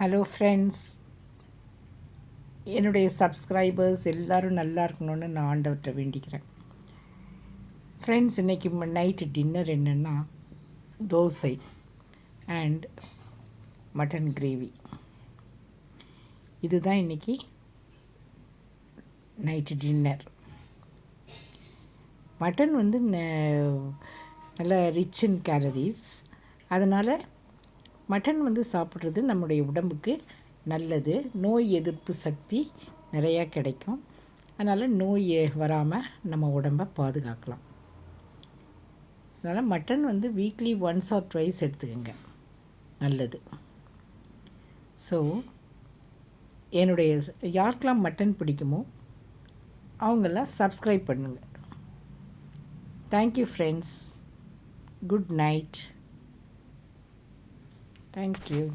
Hello friends என்னுடைய subscribers எல்லோரும் நல்லா இருக்கணும்னு நான் ஆண்டவர்கிட்ட வேண்டிக்கிறேன். ஃப்ரெண்ட்ஸ் இன்றைக்கி நைட்டு டின்னர் என்னென்னா தோசை அண்ட் மட்டன் கிரேவி இதுதான் இன்றைக்கி நைட்டு டின்னர் மட்டன் வந்து நல்ல ரிச் இன் கேலரிஸ் அதனால் மட்டன் வந்து சாப்பிட்றது நம்முடைய உடம்புக்கு நல்லது. நோய் எதிர்ப்பு சக்தி நிறையா கிடைக்கும். அதனால் நோய் வராமல் நம்ம உடம்பை பாதுகாக்கலாம். அதனால் மட்டன் வந்து வீக்லி ஒன்ஸ் ஆர் ட்வைஸ் எடுத்துக்கோங்க. நல்லது. ஸோ என்னுடைய யாருக்கெல்லாம் மட்டன் பிடிக்குமோ அவங்கெல்லாம் சப்ஸ்கிரைப் பண்ணுங்கள் thank you friends good night Thank you.